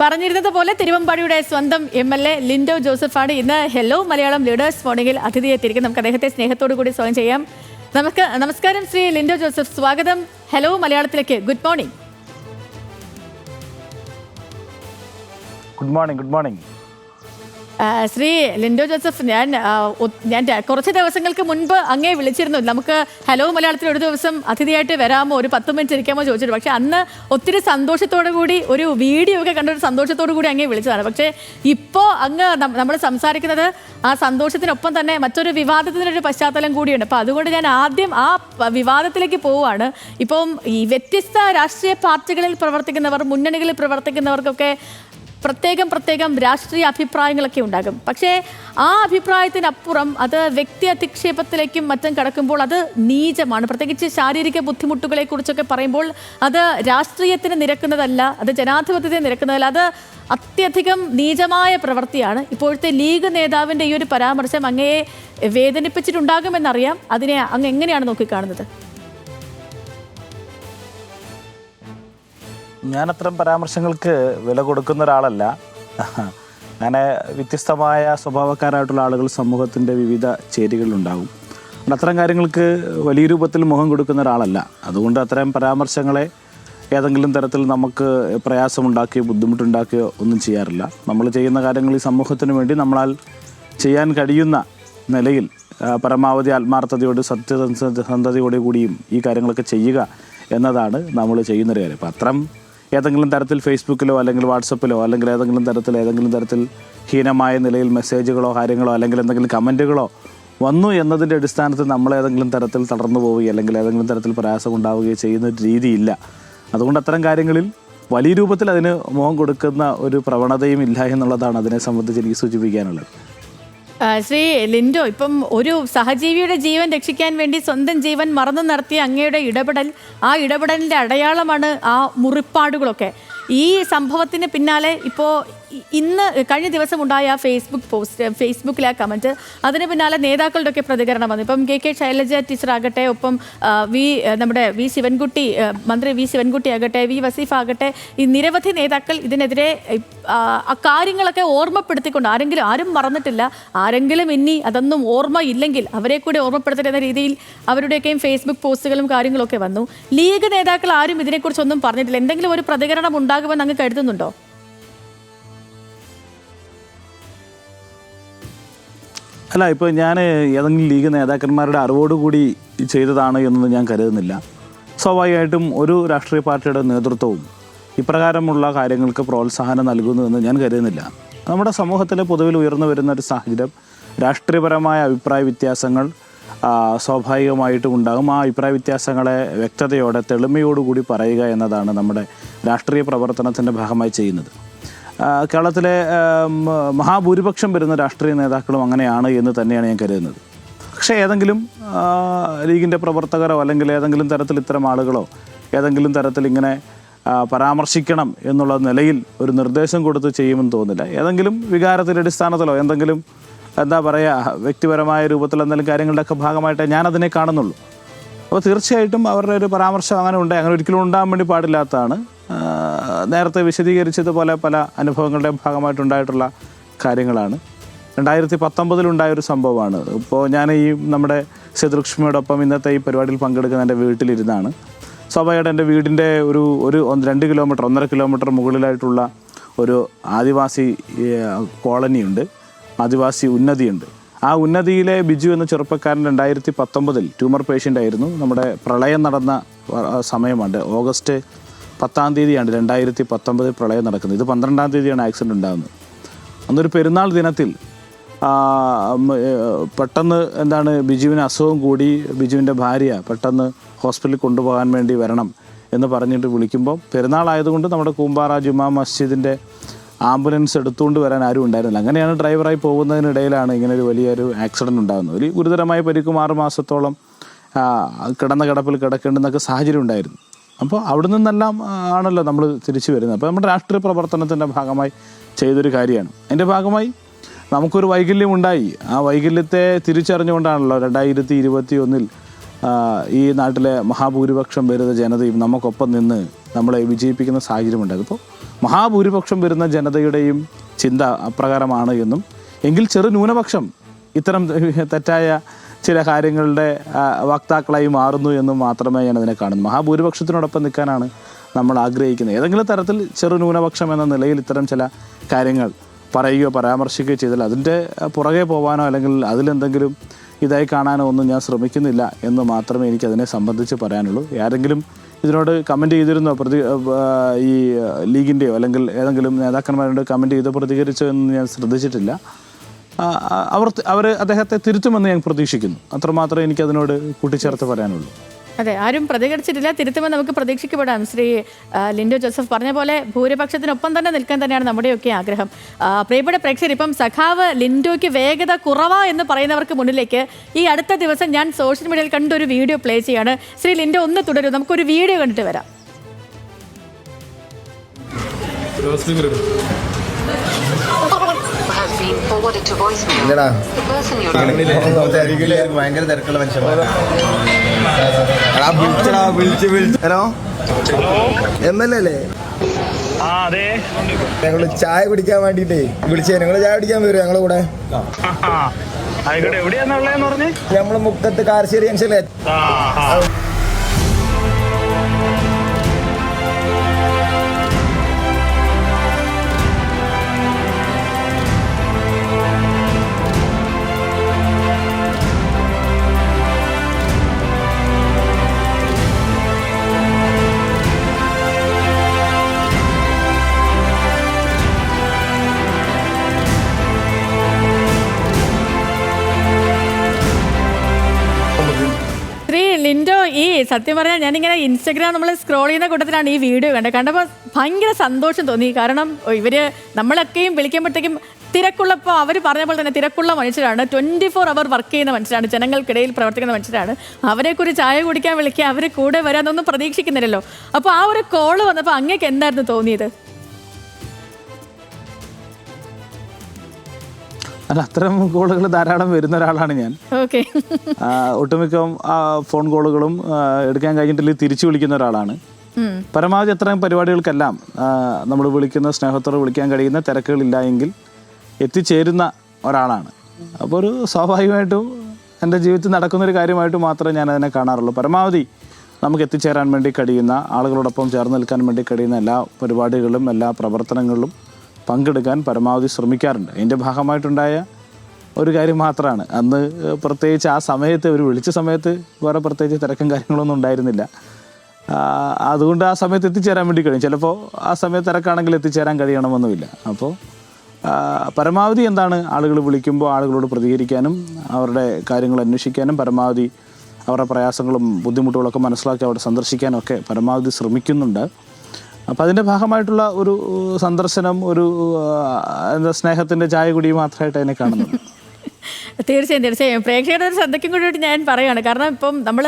പറഞ്ഞിരുന്നത് പോലെ തിരുവമ്പാടിയുടെ സ്വന്തം എം എൽ എ ലിൻഡോ ജോസഫാണ്. ഇന്ന് ഹെലോ മലയാളം ലീഡേഴ്സ് മോർണിംഗിൽ അതിഥിയെത്തിയിരിക്കും നമുക്ക് അദ്ദേഹത്തെ സ്നേഹത്തോടു കൂടി സ്വയം ചെയ്യാം. നമുക്ക് നമസ്കാരം ശ്രീ ലിൻഡോ ജോസഫ്. സ്വാഗതം. ഹലോ മലയാളത്തിലേക്ക്. Good morning good morning good morning ആ, ശ്രീ ലിൻഡോ ജോസഫ് ഞാൻ ഞാൻ കുറച്ച് ദിവസങ്ങൾക്ക് മുൻപ് അങ്ങേ വിളിച്ചിരുന്നു. നമുക്ക് ഹലോ മലയാളത്തിൽ ഒരു ദിവസം അതിഥിയായിട്ട് വരാമോ? ഒരു പത്ത് മിനിറ്റ് ഇരിക്കാമോ ചോദിച്ചിട്ട്. പക്ഷെ അന്ന് ഒത്തിരി സന്തോഷത്തോടു കൂടി ഒരു വീഡിയോ ഒക്കെ കണ്ട ഒരു സന്തോഷത്തോടു കൂടി അങ്ങേ വിളിച്ചതാണ്. പക്ഷേ ഇപ്പോൾ അങ്ങ് നമ്മൾ സംസാരിക്കുന്നത് ആ സന്തോഷത്തിനൊപ്പം തന്നെ മറ്റൊരു വിവാദത്തിനൊരു പശ്ചാത്തലം കൂടിയുണ്ട്. അപ്പോൾ അതുകൊണ്ട് ഞാൻ ആദ്യം ആ വിവാദത്തിലേക്ക് പോവുകയാണ് ഇപ്പം ഈ വ്യത്യസ്ത രാഷ്ട്രീയ പാർട്ടികളിൽ പ്രവർത്തിക്കുന്നവർ മുന്നണികളിൽ പ്രവർത്തിക്കുന്നവർക്കൊക്കെ പ്രത്യേകം പ്രത്യേകം രാഷ്ട്രീയ അഭിപ്രായങ്ങളൊക്കെ ഉണ്ടാകും. പക്ഷേ ആ അഭിപ്രായത്തിനപ്പുറം അത് വ്യക്തി അധിക്ഷേപത്തിലേക്കും മറ്റും കടക്കുമ്പോൾ അത് നീചമാണ്. പ്രത്യേകിച്ച് ശാരീരിക ബുദ്ധിമുട്ടുകളെ കുറിച്ചൊക്കെ പറയുമ്പോൾ അത് രാഷ്ട്രീയത്തിന് നിരക്കുന്നതല്ല അത് ജനാധിപത്യത്തെ നിരക്കുന്നതല്ല അത് അത്യധികം നീചമായ പ്രവൃത്തിയാണ്. ഇപ്പോഴത്തെ ലീഗ് നേതാവിന്റെ ഈ ഒരു പരാമർശം അങ്ങയെ വേദനിപ്പിച്ചിട്ടുണ്ടാകുമെന്നറിയാം. അതിനെ അങ്ങ് എങ്ങനെയാണ് നോക്കിക്കാണുന്നത്? ഞാൻ അത്തരം പരാമർശങ്ങൾക്ക് വില കൊടുക്കുന്ന ഒരാളല്ല. അങ്ങനെ വ്യത്യസ്തമായ സ്വഭാവക്കാരായിട്ടുള്ള ആളുകൾ സമൂഹത്തിന്റെ വിവിധ ചേരികളിലുണ്ടാകും അത്തരം കാര്യങ്ങൾക്ക് വലിയ രൂപത്തിൽ മുഖം കൊടുക്കുന്ന ഒരാളല്ല. അതുകൊണ്ട് അത്തരം പരാമർശങ്ങളെ ഏതെങ്കിലും തരത്തിൽ നമുക്ക് പ്രയാസമുണ്ടാക്കിയോ ബുദ്ധിമുട്ടുണ്ടാക്കിയോ ഒന്നും ചെയ്യാറില്ല. നമ്മൾ ചെയ്യുന്ന കാര്യങ്ങൾ ഈ സമൂഹത്തിന് വേണ്ടി നമ്മളാൽ ചെയ്യാൻ കഴിയുന്ന നിലയിൽ പരമാവധി ആത്മാർത്ഥതയോട് സത്യസന്ധതയോടെ കൂടിയും ഈ കാര്യങ്ങളൊക്കെ ചെയ്യുക എന്നതാണ് നമ്മൾ ചെയ്യുന്നൊരു കാര്യം. അപ്പം അത്തരം ഏതെങ്കിലും തരത്തിൽ ഫേസ്ബുക്കിലോ അല്ലെങ്കിൽ വാട്സപ്പിലോ അല്ലെങ്കിൽ ഏതെങ്കിലും തരത്തിൽ ഏതെങ്കിലും തരത്തിൽ ഹീനമായ നിലയിൽ മെസ്സേജുകളോ കാര്യങ്ങളോ അല്ലെങ്കിൽ എന്തെങ്കിലും കമന്റുകളോ വന്നു എന്നതിന്റെ അടിസ്ഥാനത്തിൽ നമ്മൾ ഏതെങ്കിലും തരത്തിൽ തളർന്നു പോവുകയോ അല്ലെങ്കിൽ ഏതെങ്കിലും തരത്തിൽ പ്രയാസം ഉണ്ടാവുകയോ ചെയ്യുന്ന ഒരു രീതിയില്ല. അതുകൊണ്ട് അത്തരം കാര്യങ്ങളിൽ വലിയ രൂപത്തിൽ അതിന് മുഖം കൊടുക്കുന്ന ഒരു പ്രവണതയും ഇല്ല എന്നുള്ളതാണ് അതിനെ സംബന്ധിച്ച് എനിക്ക് സൂചിപ്പിക്കാനുള്ളത്. ശ്രീ ലിൻഡോ ഇപ്പം ഒരു സഹജീവിയുടെ ജീവൻ രക്ഷിക്കാൻ വേണ്ടി സ്വന്തം ജീവൻ മറന്നു നടത്തിയ അങ്ങയുടെ ഇടപെടൽ ആ ഇടപെടലിന്റെ അടയാളമാണ് ആ മുറിപ്പാടുകളൊക്കെ. ഈ സംഭവത്തിന് പിന്നാലെ ഇപ്പോൾ ഇന്ന് കഴിഞ്ഞ ദിവസം ഉണ്ടായ ഫേസ്ബുക്ക് പോസ്റ്റ് ഫേസ്ബുക്കിലെ ആ കമന്റ് അതിന് പിന്നാലെ നേതാക്കളുടെ ഒക്കെ പ്രതികരണം വന്നു. ഇപ്പം കെ കെ ശൈലജ ടീച്ചർ ആകട്ടെ ഒപ്പം വി നമ്മുടെ വി ശിവൻകുട്ടി മന്ത്രി വി ശിവൻകുട്ടി ആകട്ടെ വി വസീഫ് ആകട്ടെ ഈ നിരവധി നേതാക്കൾ ഇതിനെതിരെ കാര്യങ്ങളൊക്കെ ഓർമ്മപ്പെടുത്തിക്കൊണ്ട് ആരെങ്കിലും ആരും മറന്നിട്ടില്ല. ആരെങ്കിലും ഇനി അതൊന്നും ഓർമ്മ ഇല്ലെങ്കിൽ അവരെ കൂടി ഓർമ്മപ്പെടുത്തരുത് എന്ന രീതിയിൽ അവരുടെയൊക്കെയും ഫേസ്ബുക്ക് പോസ്റ്റുകളും കാര്യങ്ങളൊക്കെ വന്നു. ലീഗ് നേതാക്കൾ ആരും ഇതിനെക്കുറിച്ചൊന്നും പറഞ്ഞിട്ടില്ല. എന്തെങ്കിലും ഒരു പ്രതികരണം ഉണ്ടാകുമെന്ന് അങ്ങ് കരുതുന്നുണ്ടോ? അല്ല ഇപ്പോൾ ഞാൻ ഏതെങ്കിലും ലീഗ് നേതാക്കന്മാരുടെ അറിവോടുകൂടി ചെയ്തതാണ് എന്നൊന്നും ഞാൻ കരുതുന്നില്ല. സ്വാഭാവികമായിട്ടും ഒരു രാഷ്ട്രീയ പാർട്ടിയുടെ നേതൃത്വവും ഇപ്രകാരമുള്ള കാര്യങ്ങൾക്ക് പ്രോത്സാഹനം നൽകുന്നു എന്ന് ഞാൻ കരുതുന്നില്ല. നമ്മുടെ സമൂഹത്തിലെ പൊതുവിൽ ഉയർന്നു വരുന്ന ഒരു സാഹചര്യം രാഷ്ട്രീയപരമായ അഭിപ്രായ വ്യത്യാസങ്ങൾ സ്വാഭാവികമായിട്ടും ഉണ്ടാകും. ആ അഭിപ്രായ വ്യത്യാസങ്ങളെ വ്യക്തതയോടെ തെളിമയോടുകൂടി പറയുക എന്നതാണ് നമ്മുടെ രാഷ്ട്രീയ പ്രവർത്തനത്തിന്റെ ഭാഗമായി ചെയ്യുന്നത്. കേരളത്തിലെ മഹാഭൂരിപക്ഷം വരുന്ന രാഷ്ട്രീയ നേതാക്കളും അങ്ങനെയാണ് എന്ന് തന്നെയാണ് ഞാൻ കരുതുന്നത്. പക്ഷേ ഏതെങ്കിലും ലീഗിന്റെ പ്രവർത്തകരോ അല്ലെങ്കിൽ ഏതെങ്കിലും തരത്തിൽ ഇത്തരം ആളുകളോ ഏതെങ്കിലും തരത്തിൽ ഇങ്ങനെ പരാമർശിക്കണം എന്നുള്ള നിലയിൽ ഒരു നിർദ്ദേശം കൊടുത്ത് ചെയ്യുമെന്ന് തോന്നില്ല ഏതെങ്കിലും വികാരത്തിന്റെ അടിസ്ഥാനത്തിലോ എന്തെങ്കിലും എന്താ പറയുക വ്യക്തിപരമായ രൂപത്തിൽ എന്തെങ്കിലും കാര്യങ്ങളുടെയൊക്കെ ഭാഗമായിട്ടേ ഞാനതിനെ കാണുന്നുള്ളൂ. അപ്പോൾ തീർച്ചയായിട്ടും അവരുടെ ഒരു പരാമർശം അങ്ങനെ ഉണ്ട്. അങ്ങനെ ഒരിക്കലും ഉണ്ടാകാൻ വേണ്ടി പാടില്ലാത്തതാണ്. നേരത്തെ വിശദീകരിച്ചതുപോലെ പല അനുഭവങ്ങളുടെ ഭാഗമായിട്ടുണ്ടായിട്ടുള്ള കാര്യങ്ങളാണ്. രണ്ടായിരത്തി പത്തൊമ്പതിലുണ്ടായ ഒരു സംഭവമാണ്. ഇപ്പോൾ ഞാൻ ഈ നമ്മുടെ സേതുലക്ഷ്മിയോടൊപ്പം ഇന്നത്തെ ഈ പരിപാടിയിൽ പങ്കെടുക്കുന്ന എന്റെ വീട്ടിലിരുന്നാണ്. സ്വാഭാവികമായിട്ട് എന്റെ വീടിന്റെ ഒരു ഒരു രണ്ട് കിലോമീറ്റർ ഒന്നര കിലോമീറ്റർ മുകളിലായിട്ടുള്ള ഒരു ആദിവാസി കോളനിയുണ്ട്. ആദിവാസി ഉന്നതിയുണ്ട്. ആ ഉന്നതിയിലെ ബിജു എന്ന ചെറുപ്പക്കാരൻ രണ്ടായിരത്തി പത്തൊമ്പതിൽ ട്യൂമർ പേഷ്യന്റ് ആയിരുന്നു. നമ്മുടെ പ്രളയം നടന്ന സമയമാണ് ഓഗസ്റ്റ് പത്താം തീയതിയാണ് രണ്ടായിരത്തി പത്തൊമ്പതിൽ പ്രളയം നടക്കുന്നത്. ഇത് പന്ത്രണ്ടാം തീയതിയാണ് ആക്സിഡന്റ് ഉണ്ടാകുന്നത്. അന്നൊരു പെരുന്നാൾ ദിനത്തിൽ പെട്ടെന്ന് എന്താണ് ബിജുവിന് അസുഖം കൂടി ബിജുവിന്റെ ഭാര്യ പെട്ടെന്ന് ഹോസ്പിറ്റലിൽ കൊണ്ടുപോകാൻ വേണ്ടി വരണം എന്ന് പറഞ്ഞിട്ട് വിളിക്കുമ്പോൾ പെരുന്നാളായതുകൊണ്ട് നമ്മുടെ കൂമ്പാറ ജുമാ മസ്ജിദിന്റെ ആംബുലൻസ് എടുത്തുകൊണ്ട് വരാൻ ആരും ഉണ്ടായിരുന്നില്ല. അങ്ങനെയാണ് ഡ്രൈവറായി പോകുന്നതിനിടയിലാണ് ഇങ്ങനെ ഒരു വലിയൊരു ആക്സിഡന്റ് ഉണ്ടാകുന്നത്. ഒരു ഗുരുതരമായ പരിക്കും ആറ് മാസത്തോളം കിടന്ന കിടപ്പിൽ കിടക്കേണ്ടുന്നൊക്കെ സാഹചര്യം ഉണ്ടായിരുന്നു. അപ്പോൾ അവിടെ നിന്നെല്ലാം ആണല്ലോ നമ്മൾ തിരിച്ചു വരുന്നത്. അപ്പോൾ നമ്മുടെ രാഷ്ട്രീയ പ്രവർത്തനത്തിന്റെ ഭാഗമായി ചെയ്തൊരു കാര്യമാണ്. അതിന്റെ ഭാഗമായി നമുക്കൊരു വൈകല്യം ഉണ്ടായി. ആ വൈകല്യത്തെ തിരിച്ചറിഞ്ഞുകൊണ്ടാണല്ലോ രണ്ടായിരത്തി ഇരുപത്തി ഒന്നിൽ ഈ നാട്ടിലെ മഹാഭൂരിപക്ഷം വരുന്ന ജനതയും നമുക്കൊപ്പം നിന്ന് നമ്മളെ വിജയിപ്പിക്കുന്ന സാഹചര്യമുണ്ടായത് അപ്പോൾ മഹാഭൂരിപക്ഷം വരുന്ന ജനതയുടെയും ചിന്ത അപ്രകാരമാണ് എന്നും എങ്കിൽ ചെറു ന്യൂനപക്ഷം ഇത്തരം തെറ്റായ ചില കാര്യങ്ങളുടെ വക്താക്കളായി മാറുന്നു എന്നും മാത്രമേ ഞാൻ അതിനെ കാണുന്നു. മഹാഭൂരിപക്ഷത്തിനോടൊപ്പം നിൽക്കാനാണ് നമ്മൾ ആഗ്രഹിക്കുന്നത്. ഏതെങ്കിലും തരത്തിൽ ചെറു ന്യൂനപക്ഷം എന്ന നിലയിൽ ഇത്തരം ചില കാര്യങ്ങൾ പറയുകയോ പരാമർശിക്കുകയോ ചെയ്താൽ അതിന്റെ പുറകെ പോകാനോ അല്ലെങ്കിൽ അതിലെന്തെങ്കിലും ഇതായി കാണാനോ ഒന്നും ഞാൻ ശ്രമിക്കുന്നില്ല എന്ന് മാത്രമേ എനിക്ക് അതിനെ സംബന്ധിച്ച് പറയാനുള്ളൂ. ആരെങ്കിലും ഇതിനോട് കമന്റ് ചെയ്തിരുന്നോ? പ്രതി ഈ ലീഗിന്റെയോ അല്ലെങ്കിൽ ഏതെങ്കിലും നേതാക്കന്മാരോട് കമന്റ് ചെയ്തോ പ്രതികരിച്ചോ എന്ന് ഞാൻ ശ്രദ്ധിച്ചിട്ടില്ല. അവർ അവർ അദ്ദേഹത്തെ തിരുത്തുമെന്ന് ഞാൻ പ്രതീക്ഷിക്കുന്നു. അത്രമാത്രമേ എനിക്കതിനോട് കൂട്ടിച്ചേർത്ത് പറയാനുള്ളൂ. അതെ ആരും പ്രതികരിച്ചിട്ടില്ല. തിരുത്തുമെന്ന് നമുക്ക് പ്രതീക്ഷിക്കപ്പെടാം. ശ്രീ ലിൻഡോ ജോസഫ് പറഞ്ഞ പോലെ ഭൂരിപക്ഷത്തിനൊപ്പം തന്നെ നിൽക്കാൻ തന്നെയാണ് നമ്മുടെയൊക്കെ ആഗ്രഹം. പ്രിയപ്പെട്ട പ്രേക്ഷകർ ഇപ്പം സഖാവ് ലിൻഡോയ്ക്ക് വേഗത കുറവാ എന്ന് പറയുന്നവർക്ക് മുന്നിലേക്ക് ഈ അടുത്ത ദിവസം ഞാൻ സോഷ്യൽ മീഡിയയിൽ കണ്ട ഒരു വീഡിയോ പ്ലേ ചെയ്യാണ്. ശ്രീ ലിൻഡോ ഒന്ന് തുടരും. നമുക്കൊരു വീഡിയോ കണ്ടിട്ട് വരാം. ഇല്ലടാ. ഭയങ്കര തിരക്കുള്ള മനുഷ്യന്മാരാ. എടാ വിളിച്ചടാ വിളിച്ച് വിളിച്ച്. ഹലോ? എം എൽ എ അല്ലേ? ഞങ്ങൾ ചായ കുടിക്കാൻ വേണ്ടിട്ടേ വിളിച്ചേ ഞങ്ങൾ ചായ കുടിക്കാൻ വരും ഞങ്ങളെ കൂടെ. നമ്മൾ മുക്കത്ത് കാർശേരി ജംഗ്ഷനിലെ സത്യം പറഞ്ഞാൽ ഞാനിങ്ങനെ ഇൻസ്റ്റഗ്രാം നമ്മൾ സ്ക്രോൾ ചെയ്യുന്ന കൂട്ടത്തിലാണ് ഈ വീഡിയോ കണ്ടത്. കണ്ടപ്പോൾ ഭയങ്കര സന്തോഷം തോന്നി. കാരണം ഇവർ നമ്മളൊക്കെയും വിളിക്കുമ്പോഴത്തേക്കും തിരക്കുള്ളപ്പോൾ അവർ പറഞ്ഞ പോലെ തന്നെ തിരക്കുള്ള മനുഷ്യരാണ്. ട്വന്റി ഫോർ അവർ വർക്ക് ചെയ്യുന്ന മനുഷ്യരാണ്. ജനങ്ങൾക്കിടയിൽ പ്രവർത്തിക്കുന്ന മനുഷ്യരാണ്. അവരെക്കുറിച്ച് ചായ കുടിക്കാൻ വിളിക്കുക അവർ കൂടെ വരാമെന്നൊന്നും പ്രതീക്ഷിക്കുന്നില്ലല്ലോ. അപ്പോൾ ആ ഒരു കോൾ വന്നപ്പോൾ അങ്ങേക്ക് എന്തായിരുന്നു തോന്നിയത്? അല്ല അത്തരം കോളുകൾ ധാരാളം വരുന്ന ഒരാളാണ് ഞാൻ. ഒട്ടുമിക്ക ഫോൺ കോളുകളും എടുക്കാൻ കഴിഞ്ഞിട്ടില്ലെങ്കിൽ തിരിച്ചു വിളിക്കുന്ന ഒരാളാണ്. പരമാവധി അത്രയും പരിപാടികൾക്കെല്ലാം നമ്മൾ വിളിക്കുന്ന സ്നേഹത്തോടെ വിളിക്കാൻ കഴിയുന്ന തിരക്കുകളില്ല എങ്കിൽ എത്തിച്ചേരുന്ന ഒരാളാണ്. അപ്പോൾ ഒരു സ്വാഭാവികമായിട്ടും എന്റെ ജീവിതത്തിൽ നടക്കുന്ന ഒരു കാര്യമായിട്ട് മാത്രമേ ഞാൻ അതിനെ കാണാറുള്ളൂ. പരമാവധി നമുക്ക് എത്തിച്ചേരാൻ വേണ്ടി കഴിയുന്ന ആളുകളോടൊപ്പം ചേർന്ന് നിൽക്കാൻ വേണ്ടി കഴിയുന്ന എല്ലാ പരിപാടികളും എല്ലാ പ്രവർത്തനങ്ങളിലും പങ്കെടുക്കാൻ പരമാവധി ശ്രമിക്കാറുണ്ട്. അതിന്റെ ഭാഗമായിട്ടുണ്ടായ ഒരു കാര്യം മാത്രമാണ്. അന്ന് പ്രത്യേകിച്ച് ആ സമയത്ത് ഒരു വിളിച്ച സമയത്ത് വേറെ പ്രത്യേകിച്ച് തിരക്കും കാര്യങ്ങളൊന്നും ഉണ്ടായിരുന്നില്ല. അതുകൊണ്ട് ആ സമയത്ത് എത്തിച്ചേരാൻ വേണ്ടി കഴിയും. ചിലപ്പോൾ ആ സമയത്ത് തിരക്കാണെങ്കിൽ എത്തിച്ചേരാൻ കഴിയണമെന്നുമില്ല. അപ്പോൾ പരമാവധി എന്താണ് ആളുകൾ വിളിക്കുമ്പോൾ ആളുകളോട് പ്രതികരിക്കാനും അവരുടെ കാര്യങ്ങൾ അന്വേഷിക്കാനും പരമാവധി അവരുടെ പ്രയാസങ്ങളും ബുദ്ധിമുട്ടുകളൊക്കെ മനസ്സിലാക്കി അവിടെ സന്ദർശിക്കാനും ഒക്കെ പരമാവധി ശ്രമിക്കുന്നുണ്ട്. അപ്പോൾ അതിന്റെ ഭാഗമായിട്ടുള്ള ഒരു സന്ദർശനം ഒരു എന്താ സ്നേഹത്തിന്റെ ചായ കുടി മാത്രമായിട്ട് അതിനെ കാണുന്നുണ്ട്. തീർച്ചയായും തീർച്ചയായും. പ്രേക്ഷകരുടെ ഒരു ശ്രദ്ധയ്ക്കും കൂടി ഞാൻ പറയുകയാണ്. കാരണം ഇപ്പം നമ്മൾ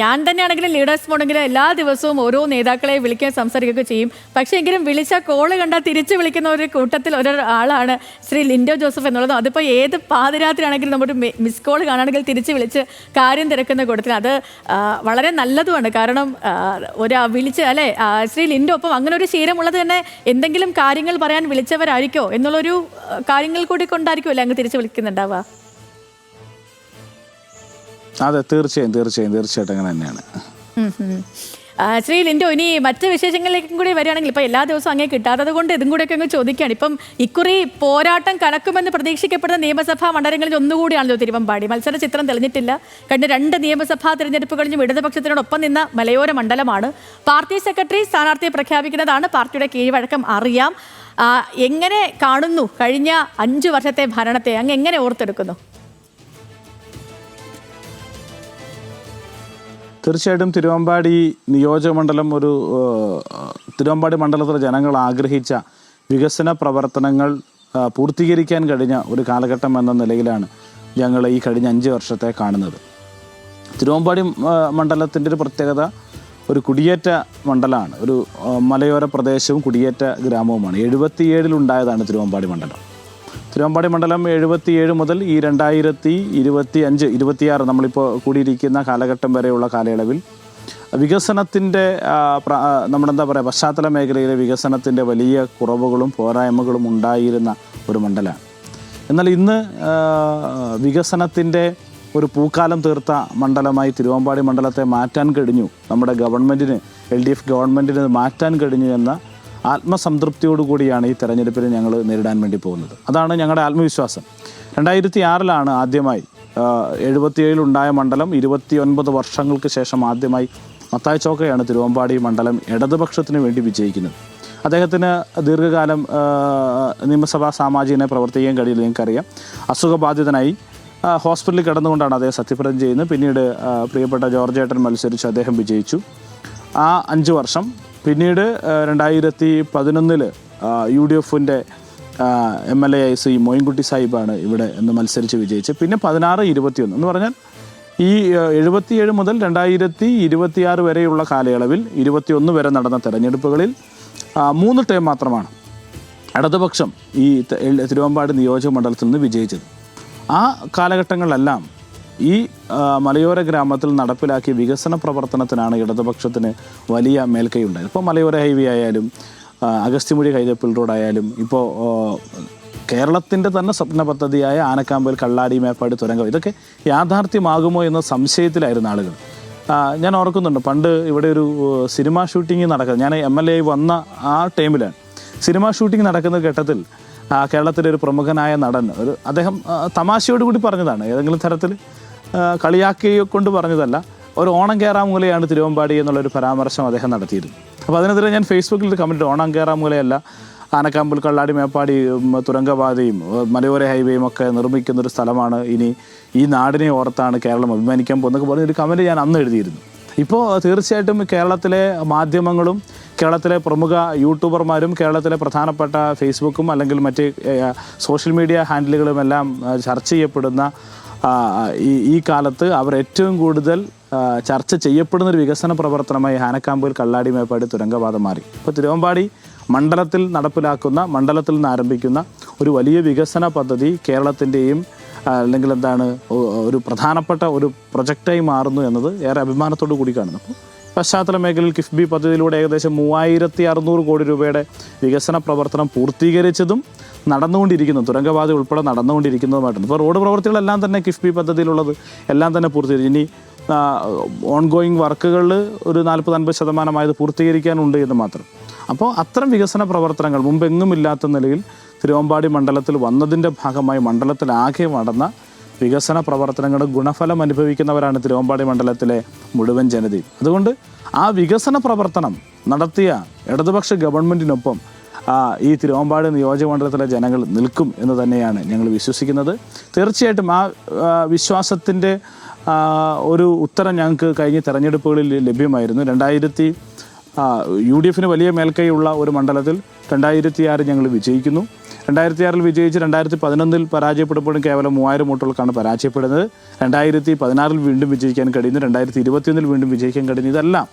ഞാൻ തന്നെയാണെങ്കിലും ലീഡേഴ്സ് മോണെങ്കിലും എല്ലാ ദിവസവും ഓരോ നേതാക്കളെ വിളിക്കുകയും സംസാരിക്കുകയൊക്കെ ചെയ്യും. പക്ഷേ എങ്കിലും വിളിച്ച കോൾ കണ്ടാൽ തിരിച്ച് വിളിക്കുന്ന ഒരു കൂട്ടത്തിൽ ഒരാളാണ് ശ്രീ ലിൻഡോ ജോസഫ് എന്നുള്ളത്. അതിപ്പോൾ ഏത് പാതിരാത്രിയാണെങ്കിലും നമ്മുടെ മിസ് കോൾ കാണുകയാണെങ്കിൽ തിരിച്ച് വിളിച്ച് കാര്യം തിരക്കുന്ന കൂട്ടത്തിൽ. അത് വളരെ നല്ലതുമാണ്. കാരണം ഒരാ വിളിച്ച് അല്ലേ? ശ്രീ ലിൻഡോ ഒപ്പം അങ്ങനെ ഒരു ശീലമുള്ളത് തന്നെ എന്തെങ്കിലും കാര്യങ്ങൾ പറയാൻ വിളിച്ചവരായിരിക്കോ? എന്നുള്ളൊരു കാര്യങ്ങൾ കൂടി കൊണ്ടായിരിക്കുമല്ലേ അങ്ങ് തിരിച്ച് വിളിക്കുന്നുണ്ടാവുക? അതെ തീർച്ചയായും തീർച്ചയായും തീർച്ചയായിട്ടും അങ്ങനെ തന്നെയാണ്. ശ്രീ ലിൻഡോ ഇനി മറ്റ് വിശേഷങ്ങളിലേക്കും കൂടി വരികയാണെങ്കിൽ ഇപ്പം എല്ലാ ദിവസവും അങ്ങേ കിട്ടാത്തത് കൊണ്ട് ഇതും കൂടെയൊക്കെ അങ്ങ് ചോദിക്കുകയാണ്. ഇപ്പം ഇക്കുറി പോരാട്ടം കനക്കുമെന്ന് പ്രതീക്ഷിക്കപ്പെടുന്ന നിയമസഭാ മണ്ഡലങ്ങളിൽ ഒന്നുകൂടിയാണല്ലോ തിരുവമ്പാടി. മത്സര ചിത്രം തെളിഞ്ഞിട്ടില്ല. കഴിഞ്ഞ രണ്ട് നിയമസഭാ തിരഞ്ഞെടുപ്പുകളിലും ഇടതുപക്ഷത്തിനോടൊപ്പം നിന്ന മലയോര മണ്ഡലമാണ്. പാർട്ടി സെക്രട്ടറി സ്ഥാനാർത്ഥിയെ പ്രഖ്യാപിക്കുന്നതാണ് പാർട്ടിയുടെ കീഴ്വഴക്കം. അറിയാം. എങ്ങനെ കാണുന്നു കഴിഞ്ഞ അഞ്ചു വർഷത്തെ ഭരണത്തെ? അങ്ങ് എങ്ങനെ ഓർത്തെടുക്കുന്നു? തീർച്ചയായിട്ടും തിരുവമ്പാടി നിയോജകമണ്ഡലം ഒരു തിരുവമ്പാടി മണ്ഡലത്തിലെ ജനങ്ങൾ ആഗ്രഹിച്ച വികസന പ്രവർത്തനങ്ങൾ പൂർത്തീകരിക്കാൻ കഴിഞ്ഞ ഒരു കാലഘട്ടം എന്ന നിലയിലാണ് ഞങ്ങൾ ഈ കഴിഞ്ഞ അഞ്ച് വർഷത്തെ കാണുന്നത്. തിരുവമ്പാടി മണ്ഡലത്തിന്റെ ഒരു പ്രത്യേകത ഒരു കുടിയേറ്റ മണ്ഡലമാണ്. ഒരു മലയോര പ്രദേശവും കുടിയേറ്റ ഗ്രാമവുമാണ്. എഴുപത്തിയേഴിലുണ്ടായതാണ് തിരുവമ്പാടി മണ്ഡലം. തിരുവമ്പാടി മണ്ഡലം എഴുപത്തിയേഴ് മുതൽ ഈ രണ്ടായിരത്തി ഇരുപത്തി അഞ്ച് ഇരുപത്തിയാറ് നമ്മളിപ്പോൾ കൂടിയിരിക്കുന്ന കാലഘട്ടം വരെയുള്ള കാലയളവിൽ വികസനത്തിന്റെ നമ്മളെന്താ പറയുക പശ്ചാത്തല മേഖലയിലെ വികസനത്തിന്റെ വലിയ കുറവുകളും പോരായ്മകളും ഉണ്ടായിരുന്ന ഒരു മണ്ഡലമാണ്. എന്നാൽ ഇന്ന് വികസനത്തിന്റെ ഒരു പൂക്കാലം തീർത്ത മണ്ഡലമായി തിരുവമ്പാടി മണ്ഡലത്തെ മാറ്റാൻ കഴിഞ്ഞു. നമ്മുടെ ഗവൺമെന്റിന് എൽ ഡി എഫ് ഗവൺമെന്റിന് മാറ്റാൻ കഴിഞ്ഞു എന്ന ആത്മസംതൃപ്തിയോടുകൂടിയാണ് ഈ തെരഞ്ഞെടുപ്പിനെ ഞങ്ങൾ നേരിടാൻ വേണ്ടി പോകുന്നത്. അതാണ് ഞങ്ങളുടെ ആത്മവിശ്വാസം. രണ്ടായിരത്തി ആറിലാണ് ആദ്യമായി എഴുപത്തിയേഴിലുണ്ടായ മണ്ഡലം ഇരുപത്തിയൊൻപത് വർഷങ്ങൾക്ക് ശേഷം ആദ്യമായി മത്തായി ചോക്കയാണ് തിരുവമ്പാടി മണ്ഡലം ഇടതുപക്ഷത്തിന് വേണ്ടി വിജയിക്കുന്നത്. അദ്ദേഹത്തിന് ദീർഘകാലം നിയമസഭാ സാമാജികനെ പ്രവർത്തിക്കാൻ കഴിയില്ല നിങ്ങൾക്കറിയാം അസുഖബാധിതനായി ഹോസ്പിറ്റലിൽ കിടന്നുകൊണ്ടാണ് അദ്ദേഹം സത്യപ്രതിജ്ഞ ചെയ്യുന്നത്. പിന്നീട് പ്രിയപ്പെട്ട ജോർജ് ഏട്ടൻ മത്സരിച്ച് അദ്ദേഹം വിജയിച്ചു. ആ അഞ്ച് വർഷം പിന്നീട് രണ്ടായിരത്തി പതിനൊന്നിൽ യു ഡി എഫിന്റെ M L A I C Moyinkutty സാഹിബാണ് ഇവിടെ എന്ന് മത്സരിച്ച് വിജയിച്ച് പിന്നെ പതിനാറ് ഇരുപത്തിയൊന്ന്. എന്ന് പറഞ്ഞാൽ ഈ എഴുപത്തിയേഴ് മുതൽ രണ്ടായിരത്തി ഇരുപത്തിയാറ് വരെയുള്ള കാലയളവിൽ ഇരുപത്തിയൊന്ന് വരെ നടന്ന തെരഞ്ഞെടുപ്പുകളിൽ മൂന്ന് ടേം മാത്രമാണ് ഇടതുപക്ഷം ഈ തിരുവമ്പാട് നിയോജക മണ്ഡലത്തിൽ നിന്ന് വിജയിച്ചത്. ആ കാലഘട്ടങ്ങളിലെല്ലാം ഈ മലയോര ഗ്രാമത്തിൽ നടപ്പിലാക്കിയ വികസന പ്രവർത്തനത്തിനാണ് ഇടതുപക്ഷത്തിന് വലിയ മേൽക്കൈയുണ്ടായത്. ഇപ്പോൾ മലയോര ഹൈവേ ആയാലും അഗസ്ത്യമുഴി കൈതപ്പിൽ റോഡായാലും ഇപ്പോൾ കേരളത്തിന്റെ തന്നെ സ്വപ്ന പദ്ധതിയായ ആനക്കാമ്പൽ കള്ളാടി മേപ്പാടി തുരങ്കം ഇതൊക്കെ യാഥാർത്ഥ്യമാകുമോ എന്ന സംശയത്തിലായിരുന്നു ആളുകൾ. ഞാൻ ഓർക്കുന്നുണ്ട് പണ്ട് ഇവിടെ ഒരു സിനിമ ഷൂട്ടിംഗ് നടക്കുന്നത് ഞാൻ എം എൽ എ വന്ന ആ ടൈമിലാണ്. സിനിമ ഷൂട്ടിംഗ് നടക്കുന്ന ഘട്ടത്തിൽ കേരളത്തിലെ ഒരു പ്രമുഖനായ നടൻ ഒരു അദ്ദേഹം തമാശയോടുകൂടി തമാശയോട് കൂടി പറഞ്ഞതാണ് ഏതെങ്കിലും തരത്തിൽ കളിയാക്കി കൊണ്ട് പറഞ്ഞതല്ല. ഒരു ഓണം കയറാമൂലയാണ് തിരുവമ്പാടി എന്നുള്ളൊരു പരാമർശം അദ്ദേഹം നടത്തിയിരുന്നു. അപ്പോൾ അതിനെതിരെ ഞാൻ ഫേസ്ബുക്കിൽ ഒരു കമന്റ് ഓണം കയറാമൂലയല്ല ആനക്കാമ്പിൽ കള്ളാടി മേപ്പാടി തുരങ്കപാതയും മലയോര ഹൈവേയും ഒക്കെ നിർമ്മിക്കുന്ന ഒരു സ്ഥലമാണ് ഇനി ഈ നാടിനെ ഓർത്താണ് കേരളം അഭിമാനിക്കാൻ പോകുന്നൊക്കെ പറഞ്ഞ ഒരു കമന്റ് ഞാൻ അന്ന് എഴുതിയിരുന്നു. ഇപ്പോൾ തീർച്ചയായിട്ടും കേരളത്തിലെ മാധ്യമങ്ങളും കേരളത്തിലെ പ്രമുഖ യൂട്യൂബർമാരും കേരളത്തിലെ പ്രധാനപ്പെട്ട ഫേസ്ബുക്കും അല്ലെങ്കിൽ മറ്റ് സോഷ്യൽ മീഡിയ ഹാൻഡിലുകളുമെല്ലാം ചർച്ച ചെയ്യപ്പെടുന്ന ഈ കാലത്ത് അവർ ഏറ്റവും കൂടുതൽ ചർച്ച ചെയ്യപ്പെടുന്ന ഒരു വികസന പ്രവർത്തനമായി ആനക്കാമ്പൂൽ കള്ളാടി മേപ്പാടി തുരങ്കപാത മാറി. ഇപ്പോൾ തിരുവമ്പാടി മണ്ഡലത്തിൽ നടപ്പിലാക്കുന്ന മണ്ഡലത്തിൽ നിന്ന് ആരംഭിക്കുന്ന ഒരു വലിയ വികസന പദ്ധതി കേരളത്തിന്റെയും അല്ലെങ്കിൽ എന്താണ് ഒരു പ്രധാനപ്പെട്ട ഒരു പ്രൊജക്റ്റായി മാറുന്നു എന്നത് ഏറെ അഭിമാനത്തോടു കൂടി കാണുന്നു. പശ്ചാത്തല മേഖലയിൽ കിഫ്ബി പദ്ധതിയിലൂടെ ഏകദേശം മൂവായിരത്തി അറുന്നൂറ് കോടി രൂപയുടെ വികസന പ്രവർത്തനം പൂർത്തീകരിച്ചതും നടന്നുകൊണ്ടിരിക്കുന്നു. തുരങ്കപാത ഉൾപ്പെടെ നടന്നുകൊണ്ടിരിക്കുന്നതുമായിട്ടുണ്ട്. ഇപ്പോൾ റോഡ് പ്രവൃത്തികളെല്ലാം തന്നെ കിഫ്ബി പദ്ധതിയിലുള്ളത് എല്ലാം തന്നെ പൂർത്തീകരിച്ചു. ഇനി ഓൺഗോയിങ് വർക്കുകളിൽ ഒരു നാൽപ്പത് അൻപത് ശതമാനമായത് പൂർത്തീകരിക്കാനുണ്ട് എന്ന് മാത്രം. അപ്പോൾ അത്തരം വികസന പ്രവർത്തനങ്ങൾ മുമ്പെങ്ങുമില്ലാത്ത നിലയിൽ തിരുവമ്പാടി മണ്ഡലത്തിൽ വന്നതിന്റെ ഭാഗമായി മണ്ഡലത്തിലാകെ നടന്ന വികസന പ്രവർത്തനങ്ങളുടെ ഗുണഫലം അനുഭവിക്കുന്നവരാണ് തിരുവമ്പാടി മണ്ഡലത്തിലെ മുഴുവൻ ജനതയും. അതുകൊണ്ട് ആ വികസന പ്രവർത്തനം നടത്തിയ ഇടതുപക്ഷ ഗവൺമെന്റിനൊപ്പം ഈ തിരുവമ്പാടി നിയോജക മണ്ഡലത്തിലെ ജനങ്ങൾ നിൽക്കും എന്ന് തന്നെയാണ് ഞങ്ങൾ വിശ്വസിക്കുന്നത്. തീർച്ചയായിട്ടും ആ, വിശ്വാസത്തിന്റെ ഒരു ഉത്തരം ഞങ്ങൾക്ക് കഴിഞ്ഞ തെരഞ്ഞെടുപ്പുകളിൽ ലഭ്യമായിരുന്നു. രണ്ടായിരത്തി യു ഡി എഫിന് വലിയ മേൽക്കൈയുള്ള ഒരു മണ്ഡലത്തിൽ രണ്ടായിരത്തി ആറ് ഞങ്ങൾ വിജയിക്കുന്നു. രണ്ടായിരത്തി ആറിൽ വിജയിച്ച് രണ്ടായിരത്തി പതിനൊന്നിൽ പരാജയപ്പെടുമ്പോഴും കേവലം മൂവായിരം വോട്ടുകൾക്കാണ് പരാജയപ്പെടുന്നത്. രണ്ടായിരത്തി പതിനാറിൽ വീണ്ടും വിജയിക്കാൻ കഴിയുന്നു രണ്ടായിരത്തി ഇരുപത്തിയൊന്നിൽ വീണ്ടും വിജയിക്കാൻ കഴിയുന്നു ഇതെല്ലാം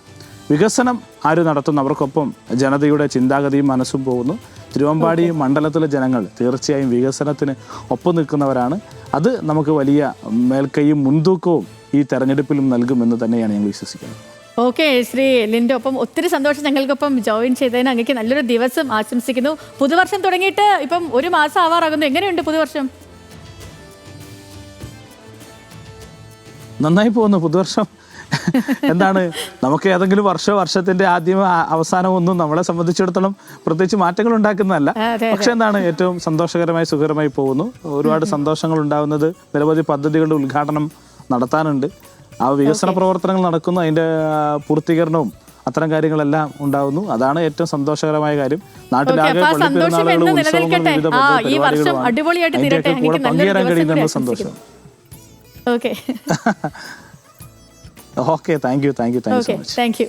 വികസനം ആര് നടത്തുന്നവർക്കൊപ്പം ജനതയുടെ ചിന്താഗതിയും മനസ്സും പോകുന്നു. തിരുവമ്പാടി മണ്ഡലത്തിലെ ജനങ്ങൾ തീർച്ചയായും വികസനത്തിന് ഒപ്പം നിൽക്കുന്നവരാണ്. അത് നമുക്ക് വലിയ മേൽക്കൈയും മുൻതൂക്കവും ഈ തെരഞ്ഞെടുപ്പിലും നൽകുമെന്ന് തന്നെയാണ് ഞങ്ങൾ വിശ്വസിക്കുന്നത്. ഓക്കെ ശ്രീ ലിന്റെ ഒപ്പം ഒത്തിരി സന്തോഷം ഞങ്ങൾക്കൊപ്പം ജോയിൻ ചെയ്തതിന് അങ്ങേക്ക് നല്ലൊരു ദിവസം ആശംസിക്കുന്നു. പുതുവർഷം തുടങ്ങിയിട്ട് ഇപ്പം ഒരു മാസം ആവാറാകുന്നു. എങ്ങനെയുണ്ട് പുതുവർഷം? നന്നായി പോകുന്നു പുതുവർഷം. എന്താണ്? നമുക്ക് ഏതെങ്കിലും വർഷ വർഷത്തിന്റെ ആദ്യം അവസാനം ഒന്നും നമ്മളെ സംബന്ധിച്ചിടത്തോളം പ്രത്യേകിച്ച് മാറ്റങ്ങൾ ഉണ്ടാക്കുന്നതല്ല. പക്ഷെ എന്താണ്? ഏറ്റവും സന്തോഷകരമായി സുഖകരമായി പോകുന്നു. ഒരുപാട് സന്തോഷങ്ങൾ ഉണ്ടാകുന്നത് നിരവധി പദ്ധതികളുടെ ഉദ്ഘാടനം നടത്താനുണ്ട്. ആ വികസന പ്രവർത്തനങ്ങൾ നടക്കുന്നു. അതിന്റെ ആ, പൂർത്തീകരണവും അത്തരം കാര്യങ്ങളെല്ലാം ഉണ്ടാവുന്നു. അതാണ് ഏറ്റവും സന്തോഷകരമായ കാര്യം. നാട്ടിലാകെ സന്തോഷം പള്ളിപ്പെരുന്നാളുകളും ഉത്സവങ്ങളും വിവിധ. കൂടെ പങ്കുചേരാൻ okay thank you thank you thank you so much thank you